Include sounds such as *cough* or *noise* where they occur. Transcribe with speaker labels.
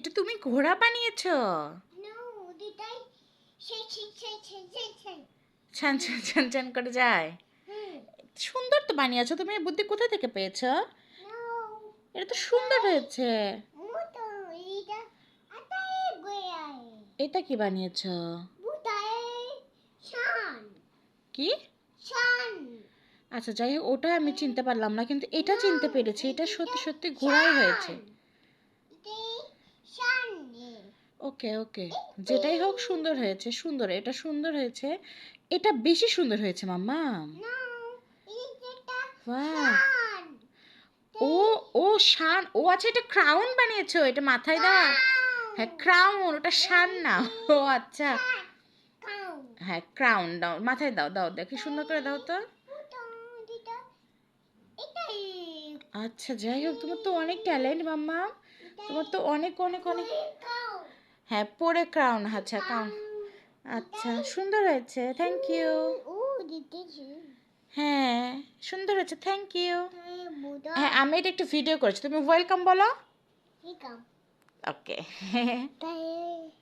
Speaker 1: এটা তুমি ঘোড়া বানিয়েছ? ছান ছান ছান ছান করে যায়। সুন্দর তো বানিয়েছো তুমি বুদ্ধি কোথা থেকে পেয়েছ? এটা তো সুন্দর হয়েছে।
Speaker 2: এটা
Speaker 1: কি বানিয়েছো? কি? আচ্ছা যাই হোক ওটা আমি চিনতে পারলাম না কিন্তু এটা চিনতে পেরেছি। এটা সত্যি সত্যি ঘোড়াই হয়েছে
Speaker 2: এটাই শান
Speaker 1: ওকে ওকে। যেটাই হোক সুন্দর হয়েছে সুন্দর। এটা সুন্দর হয়েছে। এটা বেশি সুন্দর হয়েছে মাম্মা। ও ও শান ও আচ্ছা এটা ক্রাউন বানিয়েছো এটা মাথায় দেওয়া হ্যাঁ ক্রাউন ওটা শান না। ও আচ্ছা। হ্যাঁ ক্রাউন দাও মাথায় দাও দাও দেখি সুন্দর করে দাও তো। আচ্ছা যাই হোক তোমার তো অনেক ট্যালেন্ট মাম্মা। তোমার তো অনেক অনেক অনেক। হ্যাঁ পরে ক্রাউন আচ্ছা ক্রাউন আচ্ছা সুন্দর হয়েছে থ্যাংক ইউ হ্যাঁ সুন্দর হয়েছে থ্যাংক ইউ হ্যাঁ আমি এটা একটু ভিডিও করেছি। তুমি ওয়েলকাম বলো। ওকে *laughs*